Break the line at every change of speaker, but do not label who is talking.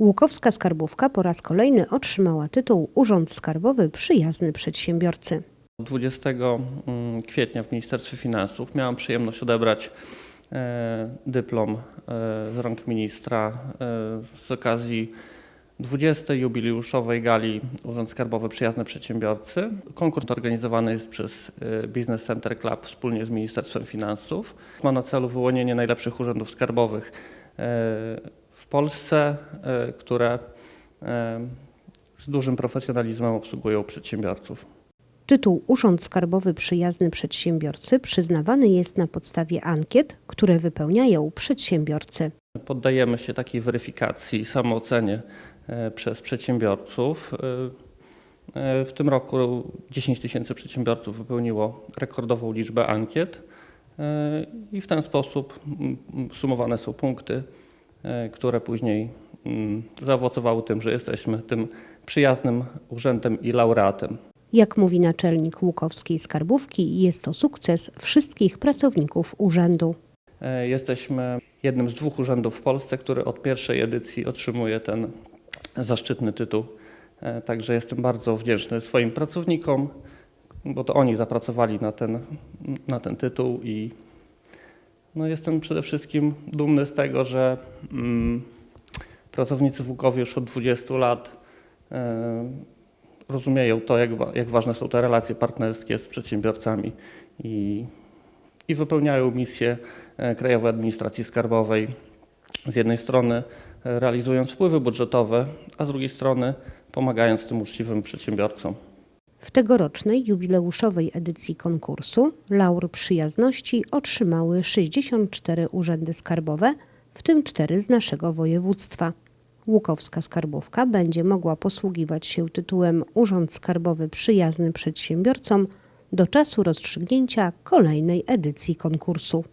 Łukowska Skarbówka po raz kolejny otrzymała tytuł Urząd Skarbowy Przyjazny Przedsiębiorcy.
20 mm, kwietnia w Ministerstwie Finansów miałam przyjemność odebrać e, dyplom e, z rąk ministra e, z okazji 20. jubileuszowej gali Urząd Skarbowy Przyjazny Przedsiębiorcy. Konkurs organizowany jest przez Business Center Club wspólnie z Ministerstwem Finansów. Ma na celu wyłonienie najlepszych urzędów skarbowych w Polsce, e, które e, z dużym profesjonalizmem obsługują przedsiębiorców.
Tytuł Urząd Skarbowy Przyjazny Przedsiębiorcy przyznawany jest na podstawie ankiet, które wypełniają przedsiębiorcy.
Poddajemy się takiej weryfikacji, samoocenie e, przez przedsiębiorców. W tym roku 10 tysięcy przedsiębiorców wypełniło rekordową liczbę ankiet i w ten sposób sumowane są punkty, które później mm, zaowocowały tym, że jesteśmy tym przyjaznym urzędem i laureatem.
Jak mówi naczelnik Łukowskiej Skarbówki, jest to sukces wszystkich pracowników urzędu.
E, Jesteśmy jednym z dwóch urzędów w Polsce, który od pierwszej edycji otrzymuje ten zaszczytny tytuł. E, Także jestem bardzo wdzięczny swoim pracownikom, bo to oni zapracowali na ten, na ten tytuł i no jestem przede wszystkim dumny z tego, że mm, pracownicy w Łukowie już od 20 lat e, rozumieją to, jak, jak ważne są te relacje partnerskie z przedsiębiorcami i, i wypełniają misję e, Krajowej Administracji Skarbowej. Z jednej strony e, realizując wpływy budżetowe, a z drugiej strony pomagając tym uczciwym przedsiębiorcom.
W tegorocznej jubileuszowej edycji konkursu laur przyjazności otrzymały 64 urzędy skarbowe, w tym 4 z naszego województwa. Łukowska Skarbówka będzie mogła posługiwać się tytułem Urząd Skarbowy Przyjazny Przedsiębiorcom do czasu rozstrzygnięcia kolejnej edycji konkursu.